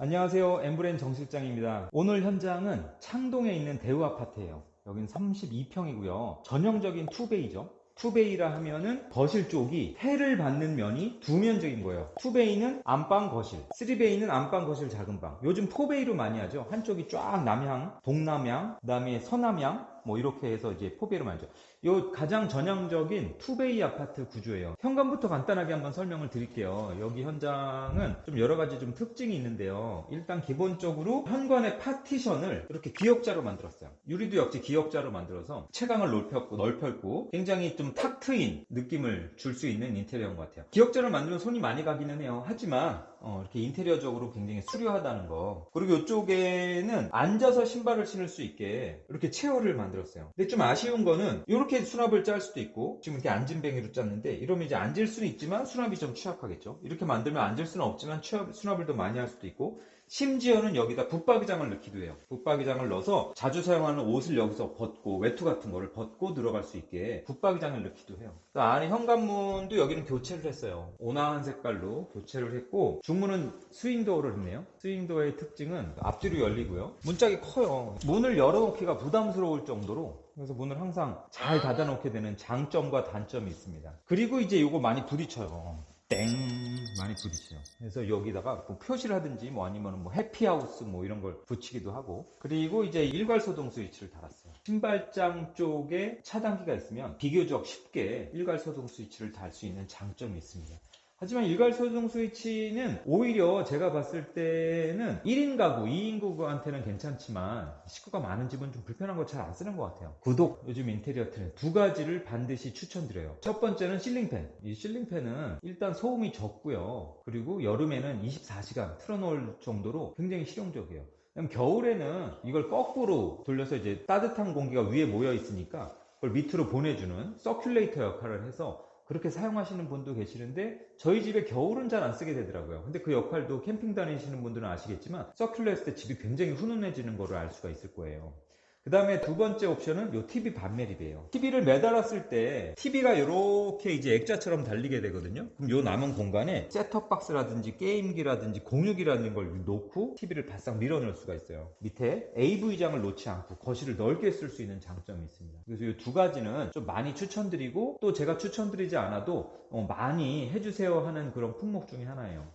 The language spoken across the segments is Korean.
안녕하세요. 엠브렌 정 실장입니다. 오늘 현장은 창동에 있는 대우 아파트예요. 여긴 32평이고요. 전형적인 투베이죠. 투베이라 하면은 거실 쪽이 해를 받는 면이 두 면적인 거예요. 투베이는 안방 거실, 쓰리베이는 안방 거실 작은 방. 요즘 포베이로 많이 하죠. 한쪽이 쫙 남향, 동남향, 그다음에 서남향 뭐 이렇게 해서 이제 많이 하죠. 요 가장 전형적인 투베이 아파트 구조예요. 현관부터 간단하게 한번 설명을 드릴게요. 여기 현장은 좀 여러 가지 좀 특징이 있는데요. 일단 기본적으로 현관의 파티션을 이렇게 기역자로 만들었어요. 유리도 역시 기역자로 만들어서 채광을 넓혔고 넓혔고 굉장히 좀 탁 트인 느낌을 줄 수 있는 인테리어인 것 같아요. 기역자를 만들면 손이 많이 가기는 해요. 하지만 어, 이렇게 인테리어적으로 굉장히 수려하다는 거. 그리고 이쪽에는 앉아서 신발을 신을 수 있게 이렇게 체어를 만들 었어요. 근데 좀 아쉬운 거는 이렇게 수납을 짤 수도 있고 지금 이렇게 앉은 뱅이로 짰는데 이러면 이제 앉을 수는 있지만 수납이 좀 취약하겠죠. 이렇게 만들면 앉을 수는 없지만 취업- 수납을 더 많이 할 수도 있고 심지어는 여기다 붙박이장을 넣기도 해요. 붙박이장을 넣어서 자주 사용하는 옷을 여기서 벗고 외투 같은 거를 벗고 들어갈 수 있게 붙박이장을 넣기도 해요. 또 안에 현관문도 여기는 교체를 했어요. 온화한 색깔로 교체를 했고 중문은 스윙도어를 했네요. 스윙도어의 특징은 앞뒤로 열리고요. 문짝이 커요. 문을 열어놓기가 부담스러울 정도 로 그래서 문을 항상 잘 닫아 놓게 되는 장점과 단점이 있습니다. 그리고 이제 이거 많이 부딪혀요. 땡 많이 부딪혀요. 그래서 여기다가 뭐 표시를 하든지 뭐 아니면 뭐 해피하우스 뭐 이런 걸 붙이기도 하고 그리고 이제 일괄 소동 스위치를 달았어요. 신발장 쪽에 차단기가 있으면 비교적 쉽게 일괄 소동 스위치를 달 수 있는 장점이 있습니다. 하지만 일괄 소동 스위치는 오히려 제가 봤을 때는 1인 가구, 2인 가구한테는 괜찮지만 식구가 많은 집은 좀 불편한 거 잘 안 쓰는 것 같아요. 구독, 요즘 인테리어 트렌드 두 가지를 반드시 추천드려요. 첫 번째는 실링팬. 이 실링팬은 일단 소음이 적고요. 그리고 여름에는 24시간 틀어놓을 정도로 굉장히 실용적이에요. 그럼 겨울에는 이걸 거꾸로 돌려서 이제 따뜻한 공기가 위에 모여 있으니까 그걸 밑으로 보내주는 서큘레이터 역할을 해서 그렇게 사용하시는 분도 계시는데 저희 집에 겨울은 잘 안 쓰게 되더라고요. 근데 그 역할도 캠핑 다니시는 분들은 아시겠지만 서큘러 했을 때 집이 굉장히 훈훈해지는 거를 알 수가 있을 거예요. 그 다음에 두 번째 옵션은 요 TV 반매립이에요. TV를 매달았을 때 TV가 이렇게 이제 액자처럼 달리게 되거든요. 그럼 요 남은 공간에 셋톱 박스라든지 게임기라든지 공유기라는 걸 놓고 TV를 바싹 밀어넣을 수가 있어요. 밑에 AV장을 놓지 않고 거실을 넓게 쓸 수 있는 장점이 있습니다. 그래서 이 두 가지는 좀 많이 추천드리고 또 제가 추천드리지 않아도 어, 많이 해주세요 하는 그런 품목 중에 하나예요.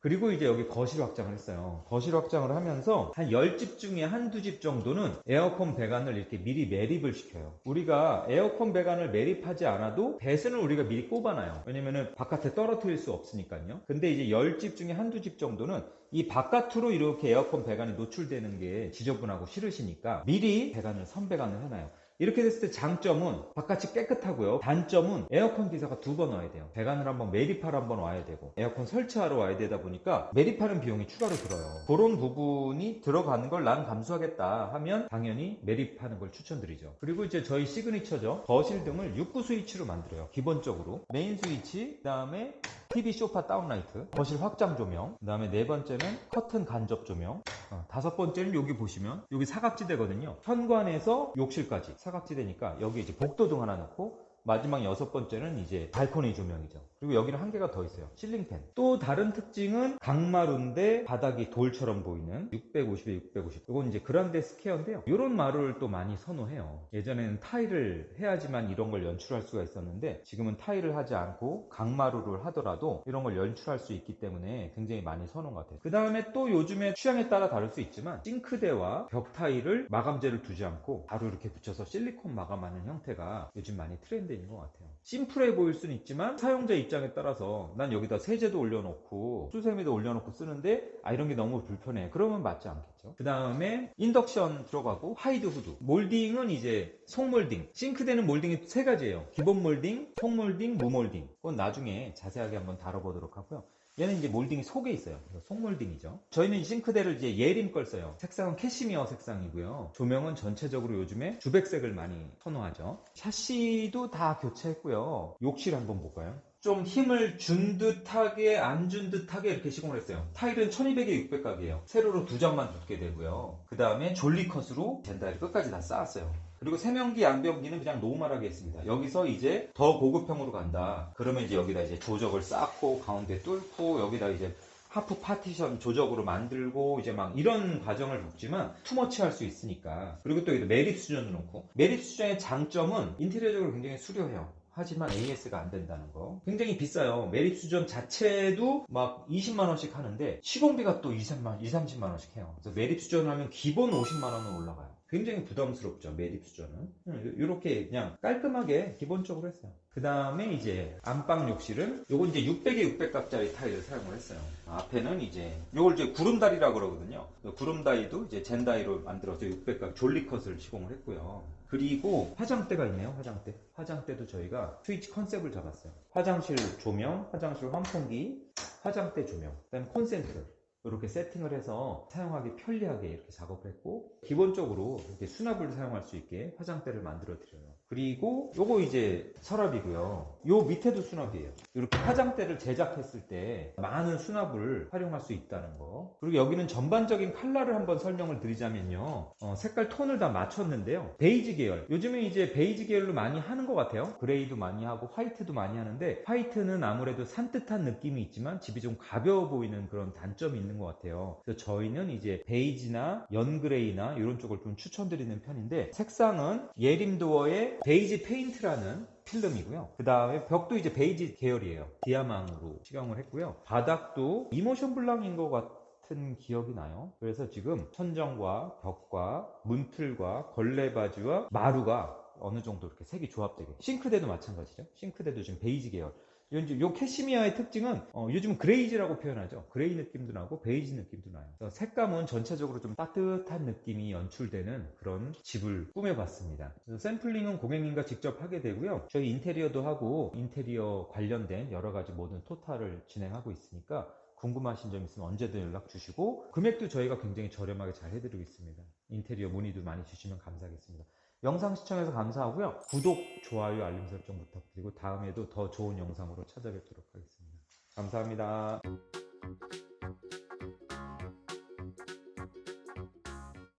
그리고 이제 여기 거실 확장을 했어요. 거실 확장을 하면서 한 10집 중에 한두 집 정도는 에어컨 배관을 이렇게 미리 매립을 시켜요. 우리가 에어컨 배관을 매립하지 않아도 배선을 우리가 미리 꼽아놔요. 왜냐면은 바깥에 떨어뜨릴 수 없으니까요. 근데 이제 10집 중에 한두 집 정도는 이 바깥으로 이렇게 에어컨 배관이 노출되는 게 지저분하고 싫으시니까 미리 배관을 선배관을 해놔요. 이렇게 됐을 때 장점은 바깥이 깨끗하고요. 단점은 에어컨 기사가 두 번 와야 돼요. 배관을 한번 매립하러 한번 와야 되고 에어컨 설치하러 와야 되다 보니까 매립하는 비용이 추가로 들어요. 그런 부분이 들어가는 걸 난 감수하겠다 하면 당연히 매립하는 걸 추천드리죠. 그리고 이제 저희 시그니처죠. 거실 등을 6구 스위치로 만들어요. 기본적으로 메인 스위치, 그다음에 TV 소파 다운라이트, 거실 확장 조명, 그 다음에 네 번째는 커튼 간접 조명, 어, 다섯 번째는 여기 보시면 여기 사각지대거든요. 현관에서 욕실까지 사각지대니까 여기 이제 복도등 하나 넣고 마지막 여섯 번째는 이제 발코니 조명이죠. 그리고 여기는 한 개가 더 있어요. 실링팬. 또 다른 특징은 강마루인데 바닥이 돌처럼 보이는 650에 650. 이건 이제 그란데 스퀘어인데요. 이런 마루를 또 많이 선호해요. 예전에는 타일을 해야지만 이런 걸 연출할 수가 있었는데 지금은 타일을 하지 않고 강마루를 하더라도 이런 걸 연출할 수 있기 때문에 굉장히 많이 선호한 것 같아요. 그 다음에 또 요즘에 취향에 따라 다를 수 있지만 싱크대와 벽 타일을 마감재를 두지 않고 바로 이렇게 붙여서 실리콘 마감하는 형태가 요즘 많이 트렌드 인것 같아요. 심플해 보일 수는 있지만 사용자 입장에 따라서 난 여기다 세제도 올려놓고 수세미도 올려놓고 쓰는데 아 이런 게 너무 불편해. 그러면 맞지 않겠죠. 그 다음에 인덕션 들어가고 하이드 후드. 몰딩은 이제 속몰딩. 싱크대는 몰딩이 세 가지예요. 기본 몰딩, 속몰딩, 무몰딩. 그건 나중에 자세하게 한번 다뤄보도록 하고요. 얘는 이제 몰딩이 속에 있어요. 속몰딩이죠. 저희는 이 싱크대를 이제 예림 걸 써요. 색상은 캐시미어 색상이고요. 조명은 전체적으로 요즘에 주백색을 많이 선호하죠. 샤시도 다 교체했고요. 욕실 한번 볼까요? 좀 힘을 준 듯하게 안 준 듯하게 이렇게 시공을 했어요. 타일은 1200에 600각이에요. 세로로 두 장만 붙게 되고요. 그 다음에 졸리컷으로 젠다를 끝까지 다 쌓았어요. 그리고 세면기, 양변기는 그냥 노멀하게 했습니다. 여기서 이제 더 고급형으로 간다. 그러면 이제 여기다 이제 조적을 쌓고 가운데 뚫고 여기다 이제 하프 파티션 조적으로 만들고 이제 막 이런 과정을 겪지만 투머치 할 수 있으니까 그리고 또 매립 수전도 놓고 매립 수전의 장점은 인테리어적으로 굉장히 수려해요. 하지만 AS가 안 된다는 거. 굉장히 비싸요. 매립 수전 자체도 막 20만 원씩 하는데 시공비가 또 2, 3만, 2, 30만 원씩 해요. 그래서 매립 수전을 하면 기본 50만 원은 올라가요. 굉장히 부담스럽죠. 매립 수전은. 이렇게 그냥 깔끔하게 기본적으로 했어요. 그 다음에 이제 안방 욕실은 요건 이제 600에 600 값짜리 타일을 사용을 했어요. 앞에는 이제 요걸 이제 구름다리라고 그러거든요. 그 구름다리도 이제 젠다이로 만들어서 600값 졸리컷을 시공을 했고요. 그리고 화장대가 있네요. 화장대. 화장대도 저희가 스위치 컨셉을 잡았어요. 화장실 조명, 화장실 환풍기, 화장대 조명, 그다음에 콘센트 이렇게 세팅을 해서 사용하기 편리하게 이렇게 작업을 했고 기본적으로 이렇게 수납을 사용할 수 있게 화장대를 만들어 드려요. 그리고 요거 이제 서랍이고요. 요 밑에도 수납이에요. 이렇게 화장대를 제작했을 때 많은 수납을 활용할 수 있다는 거. 그리고 여기는 전반적인 컬러를 한번 설명을 드리자면요. 어, 색깔 톤을 다 맞췄는데요. 베이지 계열. 요즘에 이제 베이지 계열로 많이 하는 것 같아요. 그레이도 많이 하고 화이트도 많이 하는데 화이트는 아무래도 산뜻한 느낌이 있지만 집이 좀 가벼워 보이는 그런 단점이 있는 것 같아요. 그래서 저희는 이제 베이지나 연그레이나 이런 쪽을 좀 추천드리는 편인데 색상은 예림도어의 베이지 페인트라는 필름이고요. 그 다음에 벽도 이제 베이지 계열이에요. 디아망으로 식용을 했고요. 바닥도 이모션 블랑인 것 같은 기억이 나요. 그래서 지금 천정과 벽과 문틀과 걸레바지와 마루가 어느 정도 이렇게 색이 조합되게. 싱크대도 마찬가지죠. 싱크대도 지금 베이지 계열. 이제 요 캐시미어의 특징은 어, 요즘 그레이지라고 표현하죠. 그레이 느낌도 나고 베이지 느낌도 나요. 색감은 전체적으로 좀 따뜻한 느낌이 연출되는 그런 집을 꾸며봤습니다. 샘플링은 고객님과 직접 하게 되고요. 저희 인테리어도 하고 인테리어 관련된 여러 가지 모든 토탈을 진행하고 있으니까 궁금하신 점 있으면 언제든 연락 주시고 금액도 저희가 굉장히 저렴하게 잘 해드리고 있습니다. 인테리어 문의도 많이 주시면 감사하겠습니다. 영상 시청해서 감사하고요. 구독, 좋아요, 알림 설정 부탁드리고 다음에도 더 좋은 영상으로 찾아뵙도록 하겠습니다. 감사합니다.